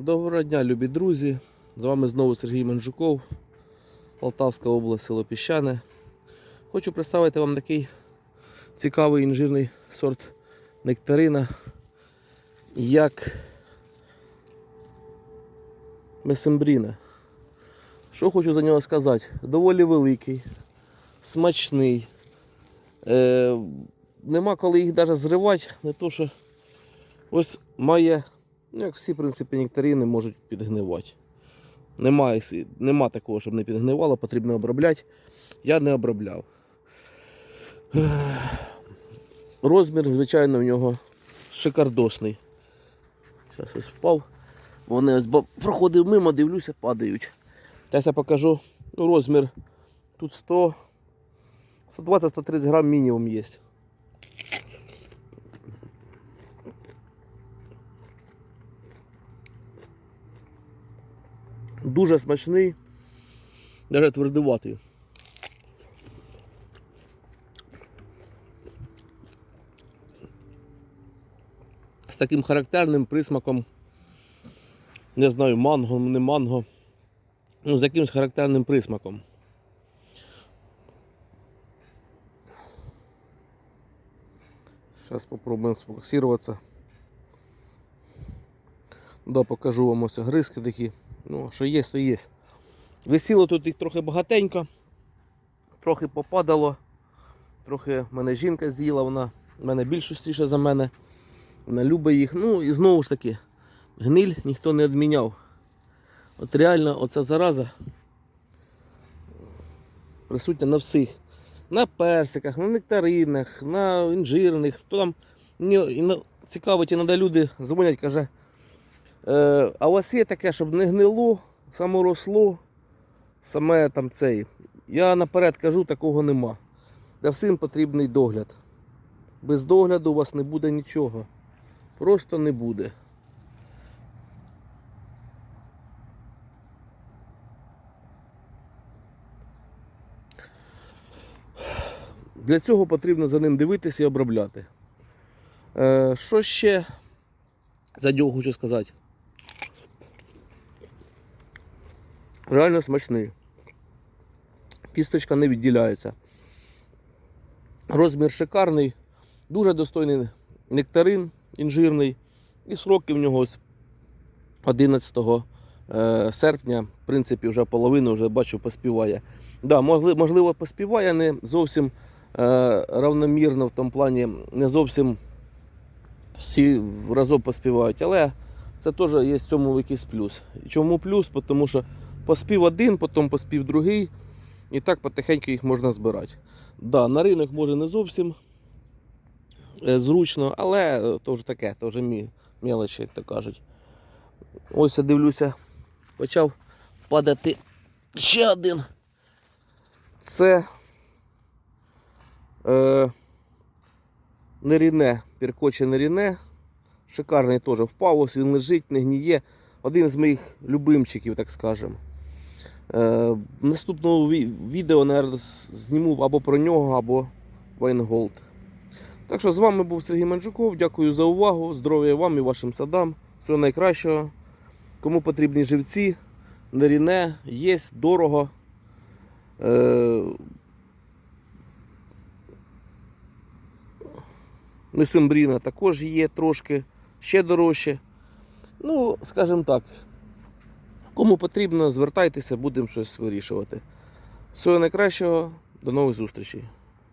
Доброго дня, любі друзі! З вами знову Сергій Манжуков, Полтавська область, село Піщане. Хочу представити вам такий цікавий інжирний сорт нектарина, як Месембріна. Що хочу за нього сказати? Доволі великий, смачний. Е, нема коли їх навіть зривати, не то що ось має Ну, як всі, в принципі, нектарини можуть підгнивати. Немає, нема такого, щоб не підгнивало, потрібно обробляти. Я не обробляв. Розмір, звичайно, в нього шикардосний. Зараз ось впав. Вони ось проходив мимо, дивлюся, падають. Зараз я покажу. Ну, розмір тут 100, 120-130 грам мінімум є. Дуже смачний, навіть твердуватий. З таким характерним присмаком, не знаю, манго, не манго, ну, з якимось характерним присмаком. Зараз спробуємо сфокусуватися. Да, покажу вам ось гризки такі. Ну, що є, то є. Висіло тут їх трохи багатенько, трохи попадало, трохи мене жінка з'їла, вона в мене більш за мене. Вона любить їх. Ну і знову ж таки, гниль ніхто не відміняв. От реально оця зараза присутня на всіх. На персиках, на нектаринах, на інжирних, хто там. Мені іноді люди дзвонять, каже. Е, а у вас є таке, щоб не гнило, саморосло, саме там цей. Я наперед кажу, такого нема. Для всім потрібний догляд. Без догляду у вас не буде нічого. Просто не буде. Для цього потрібно за ним дивитися і обробляти. Е, що ще за нього хочу сказати? Реально смачний. Кісточка не відділяється. Розмір шикарний, дуже достойний нектарин інжирний. І сроки в нього ось 11 е, серпня, в принципі, вже половину вже бачу поспіває. Да, можливо, поспіває не зовсім е, равномірно в тому плані, не зовсім всі разом поспівають, але це теж є в цьому якийсь плюс. Чому плюс? Тому що поспів один, потім поспів другий, і так потихеньку їх можна збирати. Да, на ринок може не зовсім е, зручно, але е, то вже таке, то вже мі, як то кажуть. Ось я дивлюся, почав падати ще один. Це е, неріне, перкоче неріне. Шикарний теж впав, ось він лежить, не гніє. Один з моїх любимчиків, так скажемо. Е, наступного відео, наверное, зніму або про нього, або Вайнголд. Так що з вами був Сергій Манджуков. Дякую за увагу. Здоров'я вам і вашим садам. Всього найкращого. Кому потрібні живці, неріне, є, дорого. Е, Месембріна також є трошки, ще дорожче. Ну, скажімо так, кому потрібно, звертайтеся, будемо щось вирішувати. Всього найкращого, до нових зустрічей.